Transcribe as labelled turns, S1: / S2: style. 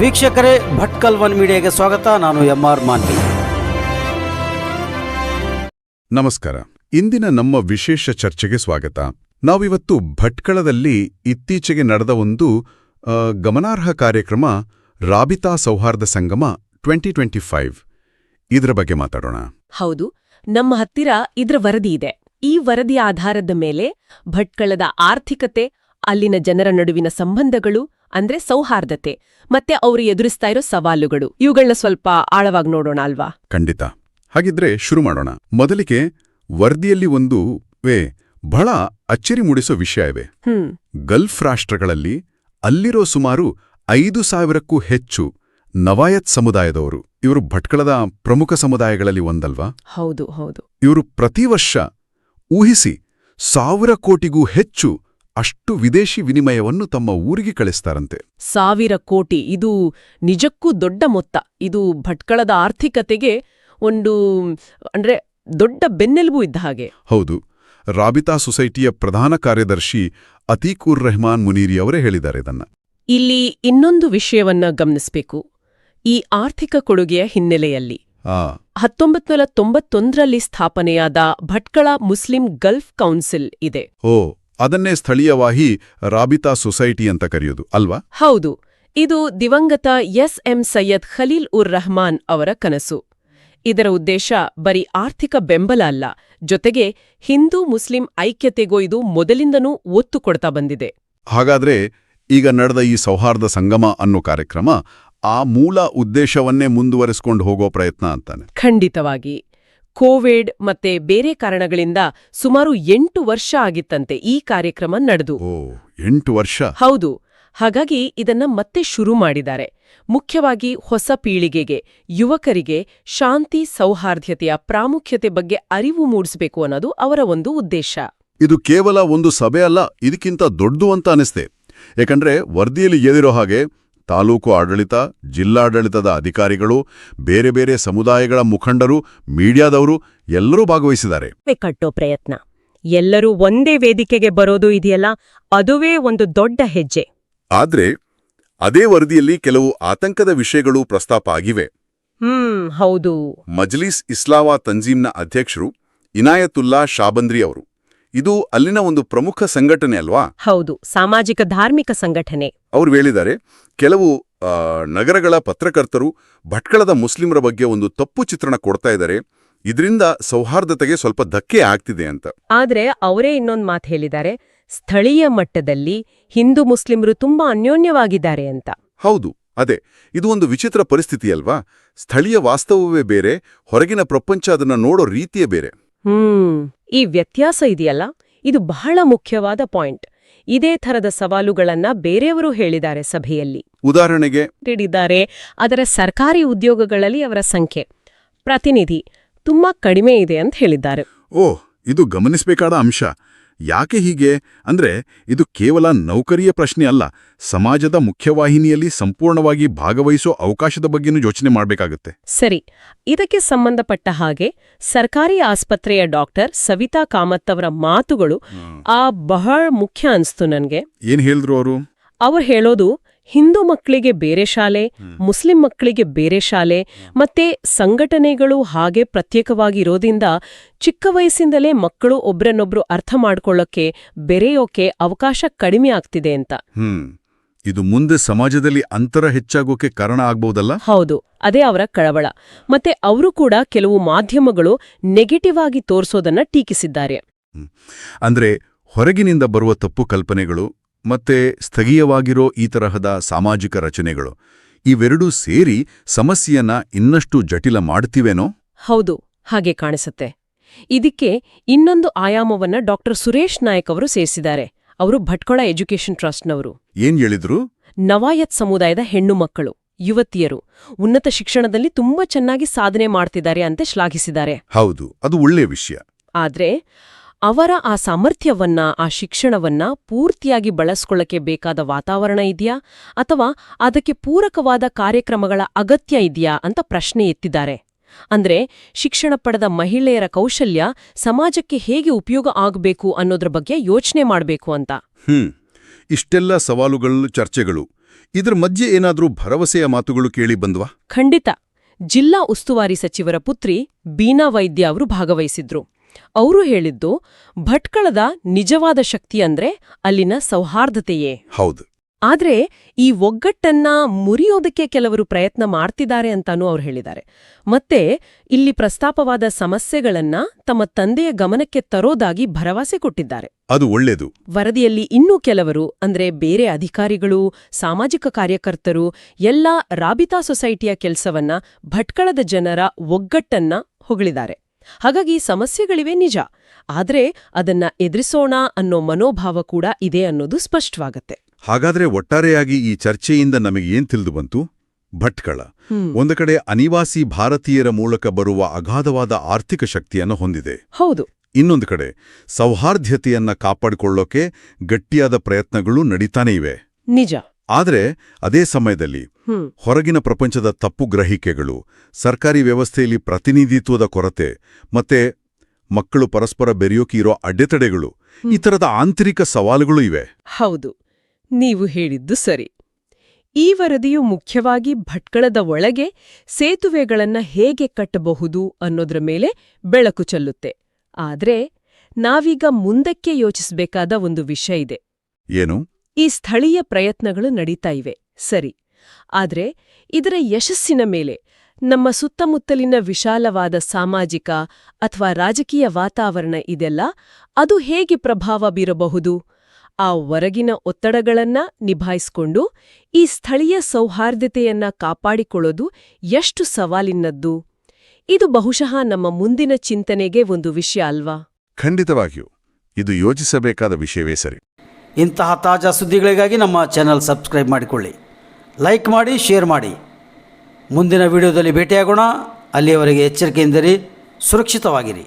S1: ವೀಕ್ಷಕರೇ ಭಟ್ಕಲ್ ಒನ್ ಮೀಡಿಯಾಗೆ ಸ್ವಾಗತ. ನಾನು ಎಂ ಆರ್ ಮಾನ್ವಿ.
S2: ನಮಸ್ಕಾರ. ಇಂದಿನ ನಮ್ಮ ವಿಶೇಷ ಚರ್ಚೆಗೆ ಸ್ವಾಗತ. ನಾವಿವತ್ತು ಭಟ್ಕಳದಲ್ಲಿ ಇತ್ತೀಚೆಗೆ ನಡೆದ ಒಂದು ಗಮನಾರ್ಹ ಕಾರ್ಯಕ್ರಮ ರಾಬಿತಾ ಸೌಹಾರ್ದ ಸಂಗಮ ಟ್ವೆಂಟಿ ಟ್ವೆಂಟಿ ಫೈವ್. ಇದರ ಬಗ್ಗೆ ಮಾತಾಡೋಣ.
S3: ಹೌದು. ನಮ್ಮ ಹತ್ತಿರ ಇದರ ವರದಿ ಇದೆ. ಈ ವರದಿ ಆಧಾರದ ಮೇಲೆ ಭಟ್ಕಳದ ಆರ್ಥಿಕತೆ ಅಲ್ಲಿನ ಜನರ ನಡುವಿನ ಸಂಬಂಧಗಳು ಅಂದ್ರೆ ಸೌಹಾರ್ದತೆ ಮತ್ತೆ ಅವರು ಎದುರಿಸ್ತಾ ಇರೋ ಸವಾಲುಗಳು. ಇವುಗಳನ್ನ ಸ್ವಲ್ಪ ಆಳವಾಗಿ ನೋಡೋಣ ಅಲ್ವಾ?
S2: ಖಂಡಿತ. ಹಾಗಿದ್ರೆ ಶುರು ಮಾಡೋಣ. ಮೊದಲಿಗೆ ವರದಿಯಲ್ಲಿ ಒಂದು ವೇ ಬಹಳ ಅಚ್ಚರಿ ಮೂಡಿಸೋ ವಿಷಯ ಇವೆ.
S3: ಹ್ಮ್.
S2: ಗಲ್ಫ್ ರಾಷ್ಟ್ರಗಳಲ್ಲಿ ಅಲ್ಲಿರೋ ಸುಮಾರು ಐದು ಸಾವಿರಕ್ಕೂ ಹೆಚ್ಚು ನವಾಯತ್ ಸಮುದಾಯದವರು ಇವರು ಭಟ್ಕಳದ ಪ್ರಮುಖ ಸಮುದಾಯಗಳಲ್ಲಿ ಒಂದಲ್ವಾ?
S3: ಹೌದು ಹೌದು.
S2: ಇವರು ಪ್ರತಿ ವರ್ಷ ಊಹಿಸಿ ಸಾವಿರ ಕೋಟಿಗೂ ಹೆಚ್ಚು ಅಷ್ಟು ವಿದೇಶಿ ವಿನಿಮಯವನ್ನು ತಮ್ಮ ಊರಿಗೆ ಕಳಿಸ್ತಾರಂತೆ.
S3: ಸಾವಿರ ಕೋಟಿ ಇದು ನಿಜಕ್ಕೂ ದೊಡ್ಡ ಮೊತ್ತ. ಇದು ಭಟ್ಕಳದ ಆರ್ಥಿಕತೆಗೆ ಒಂದು ಅಂದ್ರೆ ದೊಡ್ಡ ಬೆನ್ನೆಲುಬು ಇದ್ದ ಹಾಗೆ.
S2: ಹೌದು. ರಾಬಿತಾ ಸೊಸೈಟಿಯ ಪ್ರಧಾನ ಕಾರ್ಯದರ್ಶಿ ಅತೀಕುರ್ ರೆಹಮಾನ್ ಮುನೀರಿ ಅವರೇ ಹೇಳಿದ್ದಾರೆ ಇದನ್ನ.
S3: ಇಲ್ಲಿ ಇನ್ನೊಂದು ವಿಷಯವನ್ನ ಗಮನಿಸಬೇಕು. ಈ ಆರ್ಥಿಕ ಕೊಡುಗೆಯ ಹಿನ್ನೆಲೆಯಲ್ಲಿ.
S2: ಆ.
S3: ಹತ್ತೊಂಬತ್ತು ನೂರ ತೊಂಬತ್ತೊಂದರಲ್ಲಿ ಸ್ಥಾಪನೆಯಾದ ಭಟ್ಕಳ ಮುಸ್ಲಿಂ ಗಲ್ಫ್ ಕೌನ್ಸಿಲ್ ಇದೆ.
S2: ಓ. ಅದನ್ನೇ ಸ್ಥಳೀಯವಾಗಿ ರಾಬಿತಾ ಸೊಸೈಟಿ ಅಂತ ಕರೆಯೋದು ಅಲ್ವಾ?
S3: ಹೌದು. ಇದು ದಿವಂಗತ ಎಸ್ ಎಂ ಸೈಯದ್ ಖಲೀಲ್ ಉರ್ ರಹಮಾನ್ ಅವರ ಕನಸು. ಇದರ ಉದ್ದೇಶ ಬರೀ ಆರ್ಥಿಕ ಬೆಂಬಲ ಅಲ್ಲ ಜೊತೆಗೆ ಹಿಂದೂ ಮುಸ್ಲಿಂ ಐಕ್ಯತೆಗೂ ಇದು ಮೊದಲಿಂದನೂ ಒತ್ತು ಕೊಡ್ತಾ ಬಂದಿದೆ.
S2: ಹಾಗಾದ್ರೆ ಈಗ ನಡೆದ ಈ ಸೌಹಾರ್ದ ಸಂಗಮ ಅನ್ನೋ ಕಾರ್ಯಕ್ರಮ ಆ ಮೂಲ ಉದ್ದೇಶವನ್ನೇ ಮುಂದುವರೆಸ್ಕೊಂಡು ಹೋಗೋ ಪ್ರಯತ್ನ ಅಂತಾನೆ?
S3: ಖಂಡಿತವಾಗಿ. ಕೋವಿಡ್ ಮತ್ತೆ ಬೇರೆ ಕಾರಣಗಳಿಂದ ಸುಮಾರು ಎಂಟು ವರ್ಷ ಆಗಿತ್ತಂತೆ ಈ ಕಾರ್ಯಕ್ರಮ ನಡೆದು.
S2: ಓ ಎಂಟು ವರ್ಷ?
S3: ಹೌದು. ಹಾಗಾಗಿ ಇದನ್ನ ಮತ್ತೆ ಶುರು ಮಾಡಿದ್ದಾರೆ. ಮುಖ್ಯವಾಗಿ ಹೊಸ ಪೀಳಿಗೆಗೆ ಯುವಕರಿಗೆ ಶಾಂತಿ ಸೌಹಾರ್ದತೆಯ ಪ್ರಾಮುಖ್ಯತೆ ಬಗ್ಗೆ ಅರಿವು ಮೂಡಿಸಬೇಕು ಅನ್ನೋದು ಅವರ ಒಂದು ಉದ್ದೇಶ.
S2: ಇದು ಕೇವಲ ಒಂದು ಸಭೆ ಅಲ್ಲ ಇದಕ್ಕಿಂತ ದೊಡ್ಡದು ಅಂತ ಅನಿಸ್ತೆ. ಯಾಕಂದ್ರೆ ವರದಿಯಲ್ಲಿ ಏದಿರೋ ಹಾಗೆ ತಾಲೂಕು ಆಡಳಿತ ಜಿಲ್ಲಾಡಳಿತದ ಅಧಿಕಾರಿಗಳು ಬೇರೆ ಬೇರೆ ಸಮುದಾಯಗಳ ಮುಖಂಡರು ಮೀಡಿಯಾದವರು ಎಲ್ಲರೂ ಭಾಗವಹಿಸಿದ್ದಾರೆ.
S4: ಕಟ್ಟೋ ಪ್ರಯತ್ನ. ಎಲ್ಲರೂ ಒಂದೇ ವೇದಿಕೆಗೆ ಬರೋದು ಇದೆಯಲ್ಲ ಅದುವೇ ಒಂದು ದೊಡ್ಡ ಹೆಜ್ಜೆ.
S2: ಆದ್ರೆ ಅದೇ ವರದಿಯಲ್ಲಿ ಕೆಲವು ಆತಂಕದ ವಿಷಯಗಳು ಪ್ರಸ್ತಾಪ ಆಗಿವೆ.
S4: ಹ್ಮ್ ಹೌದು.
S2: ಮಜ್ಲಿಸ್ ಇಸ್ಲಾವಾ ತಂಜೀಮ್ನ ಅಧ್ಯಕ್ಷರು ಇನಾಯತುಲ್ಲಾ ಶಾಬಂದ್ರಿ ಅವರು ಇದು ಅಲ್ಲಿನ ಒಂದು ಪ್ರಮುಖ ಸಂಘಟನೆ ಅಲ್ವಾ?
S4: ಹೌದು ಸಾಮಾಜಿಕ ಧಾರ್ಮಿಕ ಸಂಘಟನೆ.
S2: ಅವರು ಹೇಳಿದ್ದಾರೆ ಕೆಲವು ನಗರಗಳ ಪತ್ರಕರ್ತರು ಭಟ್ಕಳದ ಮುಸ್ಲಿಮರ ಬಗ್ಗೆ ಒಂದು ತಪ್ಪು ಚಿತ್ರಣ ಕೊಡ್ತಾ ಇದ್ದಾರೆ ಇದರಿಂದ ಸೌಹಾರ್ದತೆಗೆ ಸ್ವಲ್ಪ ಧಕ್ಕೆ ಆಗ್ತಿದೆ ಅಂತ.
S4: ಆದ್ರೆ ಅವರೇ ಇನ್ನೊಂದು ಮಾತು ಹೇಳಿದ್ದಾರೆ ಸ್ಥಳೀಯ ಮಟ್ಟದಲ್ಲಿ ಹಿಂದೂ ಮುಸ್ಲಿಮರು ತುಂಬಾ ಅನ್ಯೋನ್ಯವಾಗಿದ್ದಾರೆ ಅಂತ.
S2: ಹೌದು ಅದೇ ಇದು ಒಂದು ವಿಚಿತ್ರ ಪರಿಸ್ಥಿತಿ ಅಲ್ವಾ? ಸ್ಥಳೀಯ ವಾಸ್ತವವೇ ಬೇರೆ ಹೊರಗಿನ ಪ್ರಪಂಚ ಅದನ್ನು ನೋಡೋ ರೀತಿಯೇ ಬೇರೆ.
S4: ಹ್ಮ್. ಈ ವ್ಯತ್ಯಾಸ ಇದೆಯಲ್ಲ? ಇದು ಬಹಳ ಮುಖ್ಯವಾದ ಪಾಯಿಂಟ್. ಇದೇ ಥರದ ಸವಾಲುಗಳನ್ನ ಬೇರೆಯವರು ಹೇಳಿದ್ದಾರೆ ಸಭೆಯಲ್ಲಿ.
S2: ಉದಾಹರಣೆಗೆ
S4: ನೀಡಿದ್ದಾರೆ. ಅದರ ಸರ್ಕಾರಿ ಉದ್ಯೋಗಗಳಲ್ಲಿ ಅವರ ಸಂಖ್ಯೆ. ಪ್ರತಿನಿಧಿ ತುಂಬಾ ಕಡಿಮೆ ಇದೆ ಅಂತ ಹೇಳಿದ್ದಾರೆ.
S2: ಓ ಇದು ಗಮನಿಸಬೇಕಾದ ಅಂಶ. ಯಾಕೆ ಹೀಗೆ? ಅಂದ್ರೆ ಇದು ಕೇವಲ ನೌಕರಿಯ ಪ್ರಶ್ನೆ ಅಲ್ಲ. ಸಮಾಜದ ಮುಖ್ಯವಾಹಿನಿಯಲ್ಲಿ ಸಂಪೂರ್ಣವಾಗಿ ಭಾಗವಹಿಸೋ ಅವಕಾಶದ ಬಗ್ಗೆನೂ ಯೋಚನೆ ಮಾಡಬೇಕಾಗುತ್ತೆ.
S4: ಸರಿ. ಇದಕ್ಕೆ ಸಂಬಂಧಪಟ್ಟ ಹಾಗೆ ಸರ್ಕಾರಿ ಆಸ್ಪತ್ರೆಯ ಡಾಕ್ಟರ್ ಸವಿತಾ ಕಾಮತ್ ಅವರ ಮಾತುಗಳು ಆ ಬಹಳ ಮುಖ್ಯ ಅನ್ಸ್ತು ನನಗೆ.
S2: ಏನ್ ಹೇಳಿದ್ರು ಅವರು?
S4: ಅವ್ರು ಹೇಳೋದು ಹಿಂದೂ ಮಕ್ಕಳಿಗೆ ಬೇರೆ ಶಾಲೆ ಮುಸ್ಲಿಂ ಮಕ್ಕಳಿಗೆ ಬೇರೆ ಶಾಲೆ ಮತ್ತೆ ಸಂಘಟನೆಗಳು ಹಾಗೆ ಪ್ರತ್ಯೇಕವಾಗಿ ಇರೋದ್ರಿಂದ ಚಿಕ್ಕ ವಯಸ್ಸಿಂದಲೇ ಮಕ್ಕಳು ಒಬ್ರನ್ನೊಬ್ರು ಅರ್ಥ ಮಾಡ್ಕೊಳ್ಳೋಕೆ ಬೆರೆಯೋಕೆ ಅವಕಾಶ ಕಡಿಮೆ ಆಗ್ತಿದೆ ಅಂತ.
S2: ಇದು ಮುಂದೆ ಸಮಾಜದಲ್ಲಿ ಅಂತರ ಹೆಚ್ಚಾಗೋಕೆ ಕಾರಣ ಆಗ್ಬಹುದಲ್ಲ
S4: ಹೌದು ಅದೇ ಅವರ ಕಳವಳ. ಮತ್ತೆ ಅವರು ಕೂಡ ಕೆಲವು ಮಾಧ್ಯಮಗಳು ನೆಗೆಟಿವ್ ಆಗಿ ತೋರಿಸೋದನ್ನ ಟೀಕಿಸಿದ್ದಾರೆ.
S2: ಅಂದ್ರೆ ಹೊರಗಿನಿಂದ ಬರುವ ತಪ್ಪು ಕಲ್ಪನೆಗಳು ಮತ್ತೆ ಸ್ಥಗೀಯವಾಗಿರೋ ಈ ತರಹದ ಸಾಮಾಜಿಕ ರಚನೆಗಳು ಇವೆರಡೂ ಸೇರಿ ಸಮಸ್ಯೆಯನ್ನ ಇನ್ನಷ್ಟು ಜಟಿಲ ಮಾಡ್ತಿವೇನೋ?
S4: ಹೌದು ಹಾಗೆ ಕಾಣಿಸುತ್ತೆ. ಇದಕ್ಕೆ ಇನ್ನೊಂದು ಆಯಾಮವನ್ನ ಡಾಕ್ಟರ್ ಸುರೇಶ್ ನಾಯಕ್ ಅವರು ಸೇರಿಸಿದ್ದಾರೆ. ಅವರು ಭಟ್ಕೊಳ ಎಜುಕೇಷನ್ ಟ್ರಸ್ಟ್ನವರು.
S2: ಏನ್ ಹೇಳಿದ್ರು?
S4: ನವಾಯತ್ ಸಮುದಾಯದ ಹೆಣ್ಣು ಮಕ್ಕಳು ಯುವತಿಯರು ಉನ್ನತ ಶಿಕ್ಷಣದಲ್ಲಿ ತುಂಬಾ ಚೆನ್ನಾಗಿ ಸಾಧನೆ ಮಾಡ್ತಿದ್ದಾರೆ ಅಂತ ಶ್ಲಾಘಿಸಿದ್ದಾರೆ.
S2: ಹೌದು ಅದು ಒಳ್ಳೆಯ ವಿಷಯ.
S4: ಆದ್ರೆ ಅವರ ಆ ಸಾಮರ್ಥ್ಯವನ್ನ ಆ ಶಿಕ್ಷಣವನ್ನ ಪೂರ್ತಿಯಾಗಿ ಬಳಸ್ಕೊಳ್ಳಕ್ಕೆ ಬೇಕಾದ ವಾತಾವರಣ ಇದೆಯಾ? ಅಥವಾ ಅದಕ್ಕೆ ಪೂರಕವಾದ ಕಾರ್ಯಕ್ರಮಗಳ ಅಗತ್ಯ ಇದೆಯಾ? ಅಂತ ಪ್ರಶ್ನೆ ಎತ್ತಿದ್ದಾರೆ. ಅಂದ್ರೆ ಶಿಕ್ಷಣ ಪಡೆದ ಮಹಿಳೆಯರ ಕೌಶಲ್ಯ ಸಮಾಜಕ್ಕೆ ಹೇಗೆ ಉಪಯೋಗ ಆಗಬೇಕು ಅನ್ನೋದ್ರ ಬಗ್ಗೆ ಯೋಚನೆ ಮಾಡಬೇಕು ಅಂತ.
S2: ಹ್ಮ್. ಇಷ್ಟೆಲ್ಲ ಸವಾಲುಗಳು ಚರ್ಚೆಗಳು. ಇದರ ಮಧ್ಯೆ ಏನಾದರೂ ಭರವಸೆಯ ಮಾತುಗಳು ಕೇಳಿ ಬಂದ್ವಾ?
S4: ಖಂಡಿತ. ಜಿಲ್ಲಾ ಉಸ್ತುವಾರಿ ಸಚಿವರ ಪುತ್ರಿ ಬೀನಾ ವೈದ್ಯ ಅವರು ಭಾಗವಹಿಸಿದ್ರು. ಅವರು ಹೇಳಿದ್ದು ಭಟ್ಕಳದ ನಿಜವಾದ ಶಕ್ತಿ ಅಂದ್ರೆ ಅಲ್ಲಿನ ಸೌಹಾರ್ದತೆಯೇ.
S2: ಹೌದು.
S4: ಆದ್ರೆ ಈ ಒಗ್ಗಟ್ಟನ್ನ ಮುರಿಯೋದಕ್ಕೆ ಕೆಲವರು ಪ್ರಯತ್ನ ಮಾಡ್ತಿದ್ದಾರೆ ಅಂತಾನೂ ಅವ್ರು ಹೇಳಿದ್ದಾರೆ. ಮತ್ತೆ ಇಲ್ಲಿ ಪ್ರಸ್ತಾಪವಾದ ಸಮಸ್ಯೆಗಳನ್ನ ತಮ್ಮ ತಂದೆಯ ಗಮನಕ್ಕೆ ತರೋದಾಗಿ ಭರವಸೆ ಕೊಟ್ಟಿದ್ದಾರೆ.
S2: ಅದು ಒಳ್ಳೆಯದು.
S4: ವರದಿಯಲ್ಲಿ ಇನ್ನೂ ಕೆಲವರು ಅಂದ್ರೆ ಬೇರೆ ಅಧಿಕಾರಿಗಳು ಸಾಮಾಜಿಕ ಕಾರ್ಯಕರ್ತರು ಎಲ್ಲ ರಾಬಿತಾ ಸೊಸೈಟಿಯ ಕೆಲಸವನ್ನ ಭಟ್ಕಳದ ಜನರ ಒಗ್ಗಟ್ಟನ್ನ ಹೊಗಳಿದ್ದಾರೆ. ಹಾಗಾಗಿ ಸಮಸ್ಯೆಗಳಿವೆ ನಿಜ. ಆದರೆ ಅದನ್ನ ಎದುರಿಸೋಣ ಅನ್ನೋ ಮನೋಭಾವ ಕೂಡ ಇದೆ ಅನ್ನೋದು ಸ್ಪಷ್ಟವಾಗತ್ತೆ.
S2: ಹಾಗಾದ್ರೆ ಒಟ್ಟಾರೆಯಾಗಿ ಈ ಚರ್ಚೆಯಿಂದ ನಮಗೆ ಏನ್ ತಿಳಿದು ಬಂತು? ಭಟ್ಕಳ. ಒಂದು ಕಡೆ ಅನಿವಾಸಿ ಭಾರತೀಯರ ಮೂಲಕ ಬರುವ ಅಗಾಧವಾದ ಆರ್ಥಿಕ ಶಕ್ತಿಯನ್ನು ಹೊಂದಿದೆ.
S4: ಹೌದು.
S2: ಇನ್ನೊಂದು ಕಡೆ ಸೌಹಾರ್ದ್ಯತೆಯನ್ನ ಕಾಪಾಡಿಕೊಳ್ಳೋಕೆ ಗಟ್ಟಿಯಾದ ಪ್ರಯತ್ನಗಳು ನಡೀತಾನೇ ಇವೆ.
S4: ನಿಜ.
S2: ಆದರೆ ಅದೇ ಸಮಯದಲ್ಲಿ ಹೊರಗಿನ ಪ್ರಪಂಚದ ತಪ್ಪು ಗ್ರಹಿಕೆಗಳು ಸರ್ಕಾರಿ ವ್ಯವಸ್ಥೆಯಲ್ಲಿ ಪ್ರತಿನಿಧಿತ್ವದ ಕೊರತೆ ಮತ್ತೆ ಮಕ್ಕಳು ಪರಸ್ಪರ ಬೆರೆಯೋಕೆ ಇರೋ ಅಡೆತಡೆಗಳು ಈ ಥರದ ಆಂತರಿಕ ಸವಾಲುಗಳು ಇವೆ.
S4: ಹೌದು. ನೀವು ಹೇಳಿದ್ದು ಸರಿ. ಈ ವರದಿಯು ಮುಖ್ಯವಾಗಿ ಭಟ್ಕಳದ ಒಳಗೆ ಸೇತುವೆಗಳನ್ನ ಹೇಗೆ ಕಟ್ಟಬಹುದು ಅನ್ನೋದ್ರ ಮೇಲೆ ಬೆಳಕು ಚೆಲ್ಲುತ್ತೆ. ಆದ್ರೆ ನಾವೀಗ ಮುಂದಕ್ಕೆ ಯೋಚಿಸಬೇಕಾದ ಒಂದು ವಿಷಯ ಇದೆ.
S2: ಏನು?
S4: ಈ ಸ್ಥಳೀಯ ಪ್ರಯತ್ನಗಳು ನಡೀತಾ ಇವೆ. ಸರಿ. ಆದ್ರೆ ಇದರ ಯಶಸ್ಸಿನ ಮೇಲೆ ನಮ್ಮ ಸುತ್ತಮುತ್ತಲಿನ ವಿಶಾಲವಾದ ಸಾಮಾಜಿಕ ಅಥವಾ ರಾಜಕೀಯ ವಾತಾವರಣ ಇದೆಲ್ಲ ಅದು ಹೇಗೆ ಪ್ರಭಾವ ಬೀರಬಹುದು? ಆ ಹೊರಗಿನ ಒತ್ತಡಗಳನ್ನ ನಿಭಾಯಿಸ್ಕೊಂಡು ಈ ಸ್ಥಳೀಯ ಸೌಹಾರ್ದತೆಯನ್ನ ಕಾಪಾಡಿಕೊಳ್ಳೋದು ಎಷ್ಟು ಸವಾಲಿನದ್ದು? ಇದು ಬಹುಶಃ ನಮ್ಮ ಮುಂದಿನ ಚಿಂತನೆಗೆ ಒಂದು ವಿಷಯ ಅಲ್ವಾ?
S2: ಖಂಡಿತವಾಗಿಯೂ. ಇದು ಯೋಚಿಸಬೇಕಾದ ವಿಷಯವೇ ಸರಿ.
S1: ಇಂತಹ ತಾಜಾ ಸುದ್ದಿಗಳಿಗಾಗಿ ನಮ್ಮ ಚಾನೆಲ್ ಸಬ್ಸ್ಕ್ರೈಬ್ ಮಾಡಿಕೊಳ್ಳಿ. ಲೈಕ್ ಮಾಡಿ ಶೇರ್ ಮಾಡಿ. ಮುಂದಿನ ವಿಡಿಯೋದಲ್ಲಿ ಭೇಟಿಯಾಗೋಣ. ಅಲ್ಲಿಯವರೆಗೆ ಎಚ್ಚರಿಕೆಯಿಂದಿರಿ ಸುರಕ್ಷಿತವಾಗಿರಿ.